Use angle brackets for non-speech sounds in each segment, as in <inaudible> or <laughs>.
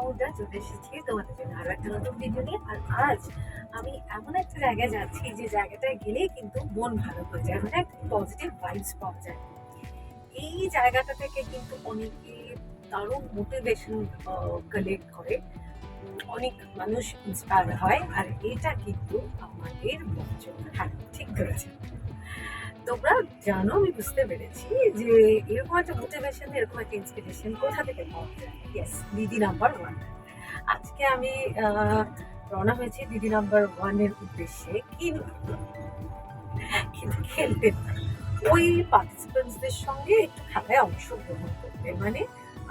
মাউন্টা চলে এসেছি তোমাদের জন্য আরও একটা নতুন ভিডিও নিয়ে। আর আজ আমি এমন একটা জায়গায় যাচ্ছি যে জায়গাটায় গেলেই কিন্তু মন ভালো হয়ে যায় মানে একটা পজিটিভ ভাইবস পাওয়া যায়। এই জায়গাটা থেকে কিন্তু অনেকে দারুণ মোটিভেশন কালেক্ট করে। অনেক মানুষ ইন্সপায়ার হয়, আর এটা কিন্তু আমাদের বঞ্চন হ্যাঁ ঠিক ধরেছে তোমরা জানো, আমি বুঝতে পেরেছি যে এরকম একটা মোটিভেশন এরকম একটা ইন্সপিরেশন কোথা থেকে পাওয়া ইয়েস দিদি নাম্বার ওয়ান আজকে আমি রওনা হয়েছি দিদি নাম্বার ওয়ানের উদ্দেশ্যে কিন্তু কিন্তু খেলতে ওই পার্টিসিপেন্টসদের সঙ্গে একটু খেলায় অংশগ্রহণ করতে। মানে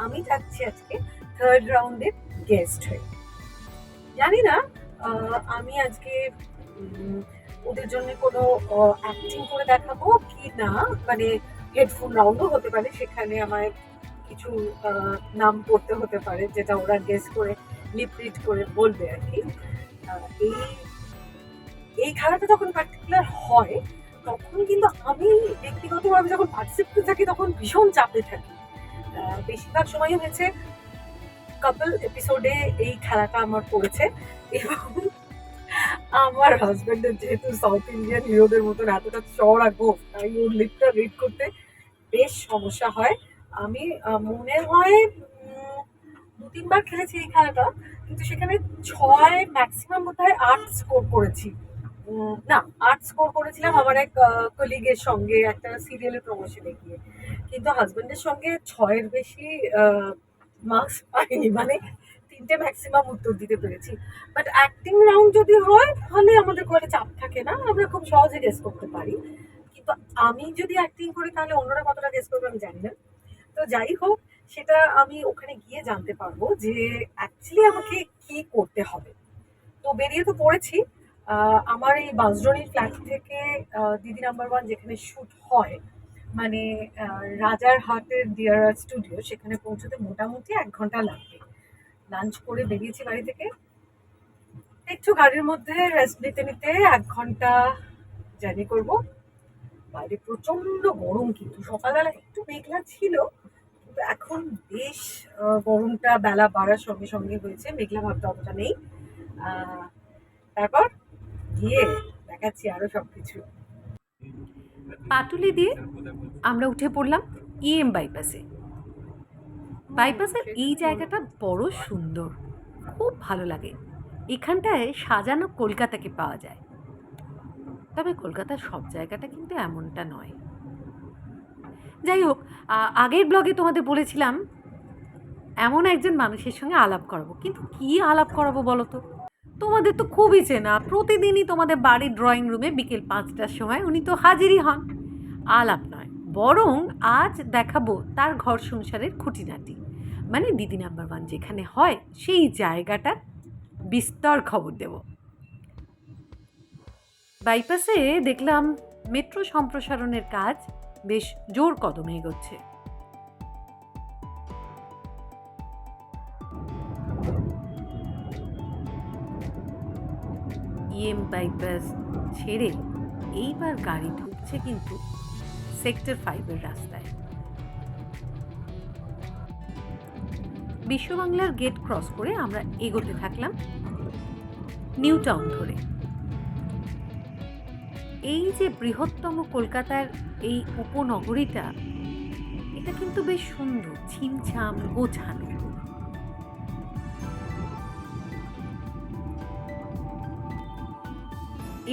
আমি যাচ্ছি আজকে থার্ড রাউন্ডের গেস্ট হয়ে। জানি না আমি আজকে ওদের জন্য কোনো অ্যাক্টিং করে দেখাবো কি না মানে হেডফোন রাউন্ডও হতে পারে, সেখানে আমায় কিছু নাম পড়তে হতে পারে, যেটা ওরা গেস করে লিপ্রিট করে বলবে আর কি। এই এই খেলাটা যখন পার্টিকুলার হয়, তখন কিন্তু আমি ব্যক্তিগতভাবে যখন পার্টিসিপেট থাকি, তখন ভীষণ চাপে থাকি। বেশিরভাগ সময় হয়েছে কাপল এপিসোডে এই খেলাটা আমার পড়েছে, এবং আমার হাজবেন্ডের যেহেতু সাউথ ইন্ডিয়ান হিরোদের মতন এতটা চড়া গোফ, তাই ওর লিপটা রিড করতে বেশ সমস্যা হয়। আমি মনে হয় দু তিনবার খেলেছি এই খেলাটা, কিন্তু সেখানে ছয় ম্যাক্সিমাম বোধ হয় আট স্কোর করেছি। না, আট স্কোর করেছিলাম আমার এক কলিগের সঙ্গে একটা সিরিয়ালের প্রমোশনে গিয়ে। কিন্তু হাজবেন্ডের সঙ্গে ছয়ের বেশি মার্কস পাইনি। মানে তিনটে ম্যাক্সিমাম উত্তর দিতে পেরেছি। বাট অ্যাক্টিং রাউন্ড যদি হয়, তাহলে আমাদের কোনো চাপ থাকে না। আমরা খুব সহজে গেস করতে পারি। কিন্তু আমি যদি অ্যাক্টিং করি, তাহলে অন্যরা কতটা গেস করবে আমি জানি না। তো যাই হোক, সেটা আমি ওখানে গিয়ে জানতে পারব যে অ্যাকচুয়ালি আমাকে কি করতে হবে। তো বেরিয়ে তো পড়েছি। আমার এই বাঁশডনির ফ্ল্যাট থেকে দিদি নাম্বার ওয়ান যেখানে শ্যুট হয় মানে রাজার হাটের ডিয়ার স্টুডিও সেখানে পৌঁছতে মোটামুটি এক ঘণ্টা লাগবে। লাঞ্চ করে বেরিয়েছি বাড়ি থেকে। একটু গাড়ির মধ্যে রেস্ট নিতে নিতে এক ঘণ্টা জার্নি করব। বাইরে প্রচণ্ড গরম কিন্তু সকালবেলা একটু মেঘলা ছিল, কিন্তু এখন বেশ গরমটা বেলা বাড়ার সঙ্গে সঙ্গে হয়েছে, মেঘলা ভাবটা অতটা নেই। তারপর গিয়ে দেখাচ্ছি আরও সবকিছু। পাটুলি দিয়ে আমরা উঠে পড়লাম ইএম বাইপাসে বাইপাসের এই জায়গাটা বড় সুন্দর। খুব ভালো লাগে। এখানটায় সাজানো কলকাতাকে পাওয়া যায়। তবে কলকাতার সব জায়গাটা কিন্তু এমনটা নয়। যাই হোক আগের ব্লগে তোমাদের বলেছিলাম এমন একজন মানুষের সঙ্গে আলাপ করাবো। কিন্তু কি আলাপ করাবো বলো তো? তোমাদের তো খুবই চেনা। প্রতিদিনই তোমাদের বাড়ির ড্রয়িং রুমে বিকেল পাঁচটার সময় উনি তো হাজিরই হন। আলাপ নয়। বরং আজ দেখাবো তার ঘর সংসারের খুঁটিনাটি। মানে দিদি নাম্বার ওয়ান যেখানে হয়, সেই জায়গাটার বিস্তর খবর দেব। বাইপাসে দেখলাম মেট্রো সম্প্রসারণের কাজ বেশ জোর কদমে এগোচ্ছে। ইএম বাইপাস ছেড়ে এইবার গাড়ি ঢুকছে কিন্তু সেক্টর ফাইভের রাস্তায়। বিশ্ববাংলার গেট ক্রস করে আমরা এগোতে থাকলাম নিউ টাউন ধরে। এই যে বৃহত্তম কলকাতার এই উপনগরীটা, এটা কিন্তু বেশ সুন্দর, ছিমছাম, গোছানো।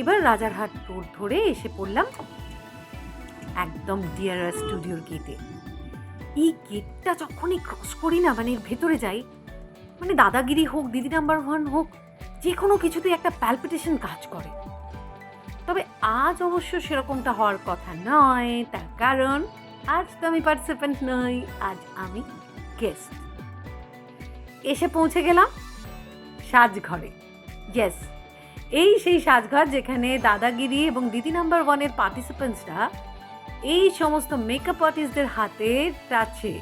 এবার রাজারহাট রোড ধরে এসে পড়লাম একদম ডিয়ারার স্টুডিওর গেটে এই গেটটা যখনই ক্রস করি না মানে ভেতরে যাই মানে দাদাগিরি হোক, দিদি নাম্বার ওয়ান হোক, যে কোনো কিছুতেই একটা প্যালপিটেশন কাজ করে। তবে আজ অবশ্য সেরকমটা হওয়ার কথা নয়, তার কারণ আজ তো আমি পার্টিসিপেন্ট নই, আজ আমি গেস্ট এসে পৌঁছে গেলাম সাজঘরে। ইয়েস এই সেই সাজঘর যেখানে দাদাগিরি এবং দিদি নাম্বার ওয়ানের পার্টিসিপেন্টসরা এই সমস্ত মেকআপ আর্টিস্টদের হাতে টাচে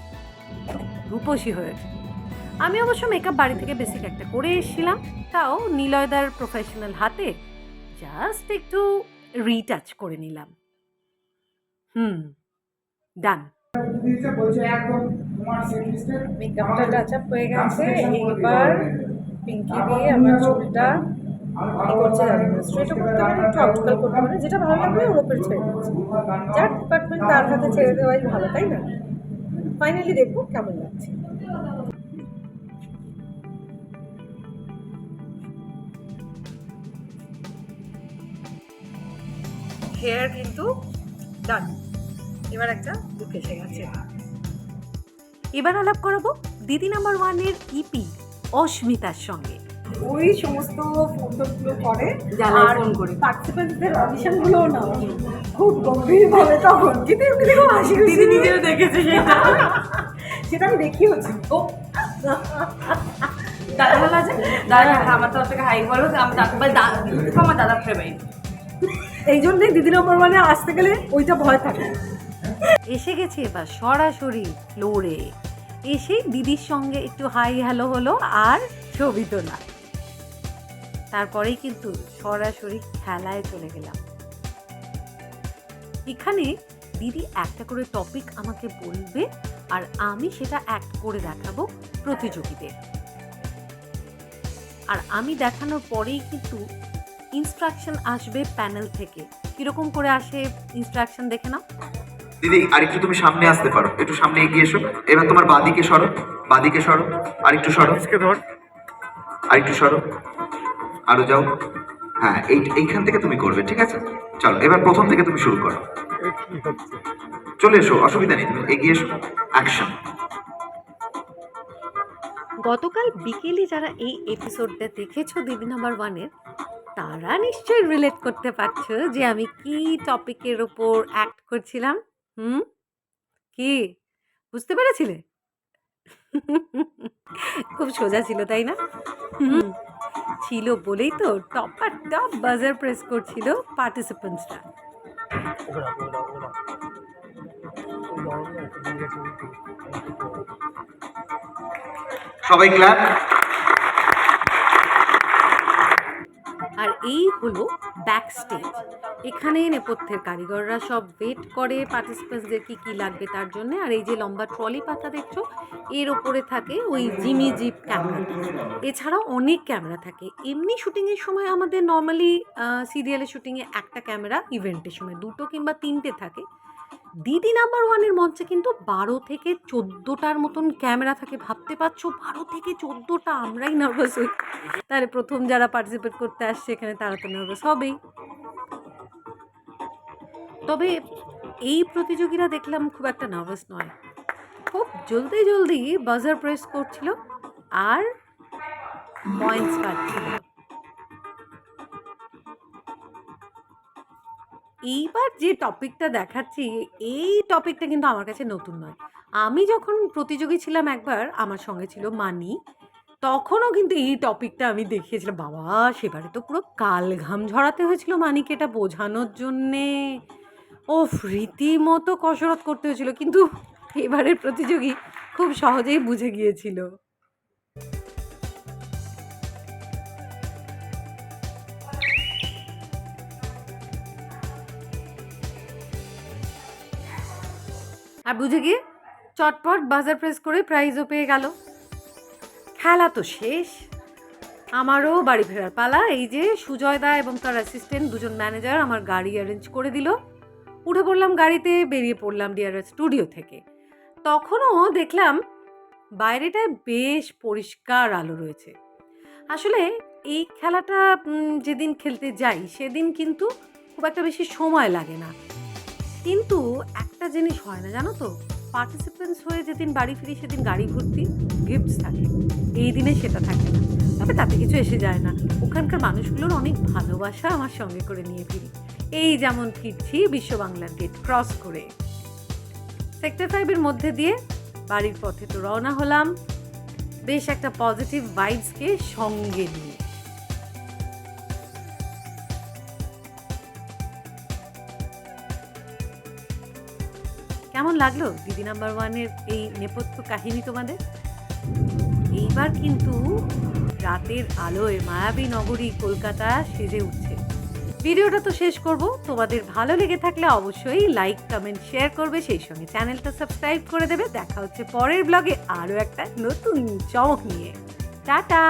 রূপসী হয়েছে আমি অবশ্য মেকআপ বাড়ি থেকে বেসিক একটা করে এসেছিলাম তাও নিলয়দার প্রফেশনাল হাতে জাস্ট একটু রিটাচ করে নিলাম। হুম ডান মেকআপটা টাচ আপ হয়ে গেছে এইবার পিঙ্কি দিয়ে আমার চুলটা যেটা ভালো লাগবে, ওর ওপর ছেড়ে দিচ্ছে। যার ডিপার্টমেন্ট তার হাতে ছেড়ে দেওয়াই ভালো, তাই না? ফাইনালি দেখব কেমন লাগছে। হেয়ার কিন্তু ডান এবার একটা লুক এসে গেছে। এবার আলাপ করাবো দিদি নাম্বার ওয়ানের ইপি অস্মিতার সঙ্গে। ওই সমস্ত ফোনগুলো করে। আর ফোন করে। পার্টিসিপেন্টদের অডিশনগুলো না। খুব গম্ভীরভাবে তখন। কিন্তু এমনি দেখো হাসি খুশি। নিজেও দেখেছে সেটা। <laughs> সেটা আমি দেখিয়েছি ও। দাদা ভালো আছে? দাদা আমার তরফ থেকে হাই বলো। আমি দাদা আমার দাদা ফেভারিট এই জন্যই দিদি নম্বর মানে আসতে গেলে ওইটা ভয় থাকে। এসে গেছে এবার সরাসরি ফ্লোরে এসে দিদির সঙ্গে একটু হাই হ্যালো হলো আর ছবি তোলা। তারপরেই কিন্তু সরাসরি খেলায় চলে গেলাম। এখানে দিদি একটা করে টপিক আমাকে বলবে আর আমি সেটা অ্যাক্ট করে দেখাবো প্রতিযোগীদের। আর আমি দেখানোর পরেই কিন্তু ইনস্ট্রাকশন আসবে প্যানেল থেকে। কীরকম করে আসে ইনস্ট্রাকশন দেখে নাও। দিদি আরেকটু তুমি সামনে আসতে পারো। একটু সামনে এগিয়ে এসো। এবার তোমার বাদিকে সরো। বাদিকে সরো। আরেকটু সরো। আরেকটু সরো। আরও যাও। হ্যাঁ এই, এইখান থেকে তুমি করবে, ঠিক আছে? চলো, এবার প্রথম থেকে তুমি শুরু করো। চলে এসো, অসুবিধা নেই, তুমি এগিয়ে এসো। অ্যাকশন গতকাল বিকেলে যারা এই এপিসোডটা দেখেছ দিদি নাম্বার ওয়ানের তারা নিশ্চয়ই রিলেট করতে পারছ যে আমি কি টপিকের ওপর অ্যাক্ট করছিলাম। হুম? কি? বুঝতে পেরেছিলে? <laughs> খুব সোজা ছিল, তাই না? হুম। ছিল বলেই তো টপ আর টপ বাজার প্রেস করছিল পার্টিসিপেন্টসরা সবাই ক্লাব হলো ব্যাক স্টেজ এখানে নেপথ্যের কারিগররা সব ওয়েট করে পার্টিসিপেন্টসদের কী কী লাগবে তার জন্য। আর এই যে লম্বা ট্রলি পাতা দেখছ, এর ওপরে থাকে ওই জিমি জিপ ক্যামেরা এছাড়াও অনেক ক্যামেরা থাকে। এমনি শুটিংয়ের সময় আমাদের নর্মালি সিরিয়ালের শুটিংয়ে একটা ক্যামেরা ইভেন্টের সময়। দুটো কিংবা তিনটে থাকে। দিদি নাম্বার ওয়ানের মঞ্চে কিন্তু বারো থেকে চোদ্দোটার মতন ক্যামেরা থাকে, ভাবতে পারছ? বারো থেকে চোদ্দোটা, আমরাই নার্ভাস হই। তাহলে প্রথম যারা পার্টিসিপেট করতে আসছে এখানে তারা তো নার্ভাস হবেই। তবে এই প্রতিযোগীরা দেখলাম খুব একটা নার্ভাস নয়। খুব জলদি জলদি বাজার প্রেস করছিল আর পয়েন্টস পাচ্ছিল। এইবার যে টপিকটা দেখাচ্ছি, এই টপিকটা কিন্তু আমার কাছে নতুন নয়। আমি যখন প্রতিযোগী ছিলাম একবার, আমার সঙ্গে ছিল মানি, তখনও কিন্তু এই টপিকটা আমি দেখিয়েছিলাম। বাবা, সেবারে তো পুরো কাল ঘাম ঝরাতে হয়েছিল মানিকে এটা বোঝানোর জন্যে। ও রীতিমতো কসরত করতে হয়েছিল, কিন্তু এবারের প্রতিযোগী খুব সহজেই বুঝে গিয়েছিল। আর বুঝে গিয়ে চটপট বাজার প্রেস করে প্রাইজও পেয়ে গেল। খেলা তো শেষ। আমারও বাড়ি ফেরার পালা। এই যে সুজয় দা এবং তার অ্যাসিস্ট্যান্ট দুজন ম্যানেজার আমার গাড়ি অ্যারেঞ্জ করে দিল। উঠে পড়লাম গাড়িতে, বেরিয়ে পড়লাম ডিআরএস স্টুডিও থেকে। তখনও দেখলাম বাইরেটায় বেশ পরিষ্কার আলো রয়েছে। আসলে এই খেলাটা যেদিন খেলতে যাই, সেদিন কিন্তু খুব একটা বেশি সময় লাগে না। কিন্তু একটা জিনিস হয় না, জানো তো? পার্টিসিপেন্টস হয়ে যেদিন বাড়ি ফিরি, সেদিন গাড়ি ঘুরতি গিফটস থাকে। এই দিনে সেটা থাকে না। তবে তাতে কিছু এসে যায় না। ওখানকার মানুষগুলোর অনেক ভালোবাসা আমার সঙ্গে করে নিয়ে ফিরি। এই যেমন ফিরছি বিশ্ব বাংলার গেট ক্রস করে। সেক্টর ফাইভের মধ্যে দিয়ে বাড়ির পথে তো রওনা হলাম। বেশ একটা পজিটিভ ভাইবসকে সঙ্গে নিয়ে। কেমন লাগল? দিদি নাম্বার ওয়ানের এই নেপথ্য কাহিনী তোমাদের? এইবার কিন্তু রাতের আলোয় মায়াবী নগরী কলকাতা সেজে উঠছে। ভিডিওটা তো শেষ করব। তোমাদের ভালো লেগে থাকলে অবশ্যই লাইক কমেন্ট শেয়ার করবে। সেই সঙ্গে চ্যানেলটা সাবস্ক্রাইব করে দেবে। দেখা হচ্ছে পরের ব্লগে আরও একটা নতুন চমক নিয়ে। টাটা!